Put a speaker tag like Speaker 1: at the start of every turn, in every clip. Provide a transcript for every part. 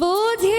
Speaker 1: बुझे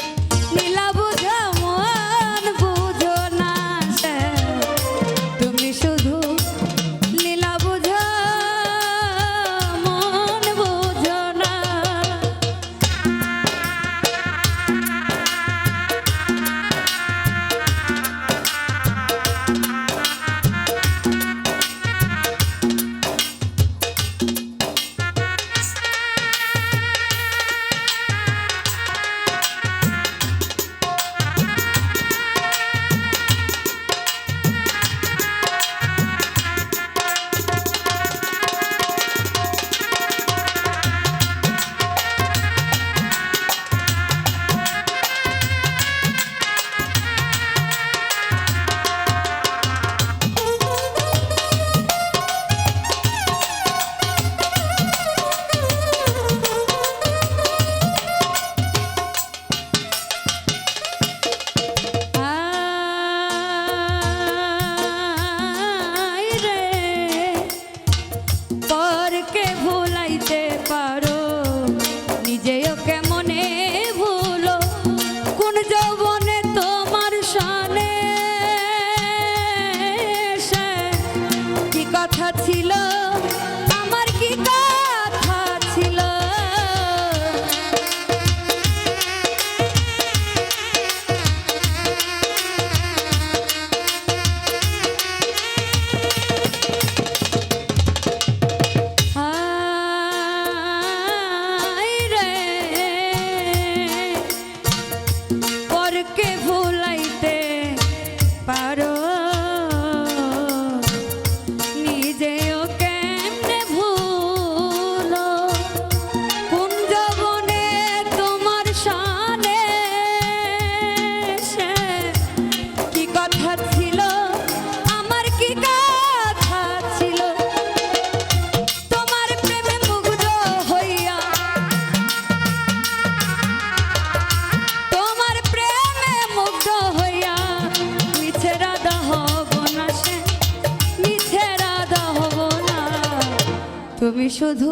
Speaker 1: শুধু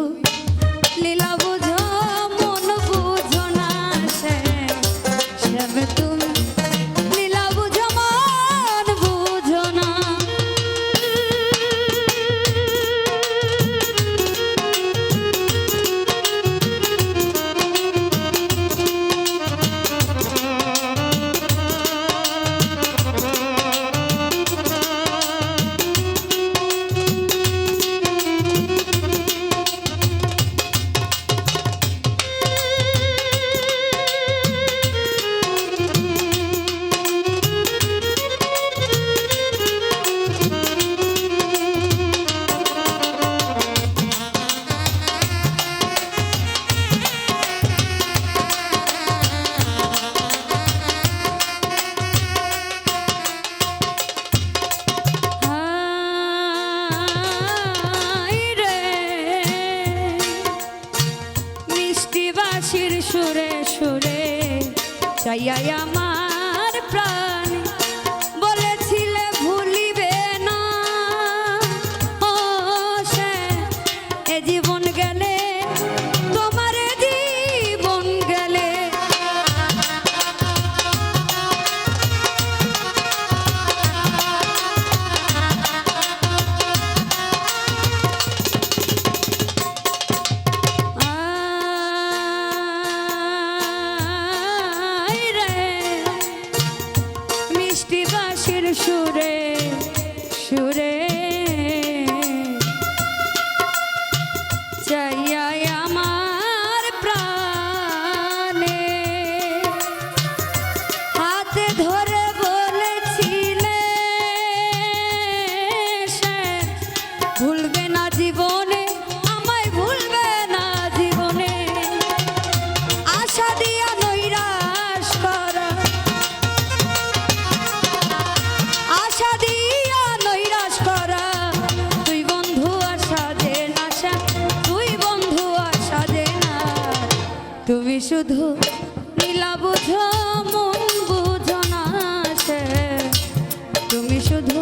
Speaker 1: লীলা সুরে সুরে চাইয়া সুরে। তুমি শুধু নীলা বুঝো মন বুঝো না তুমি শুধু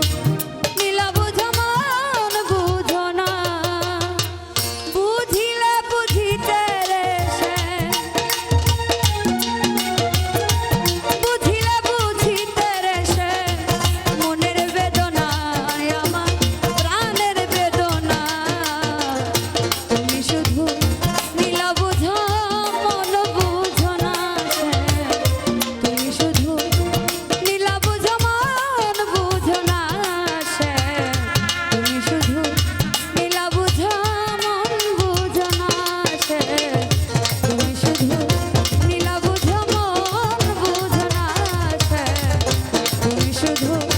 Speaker 1: শুধু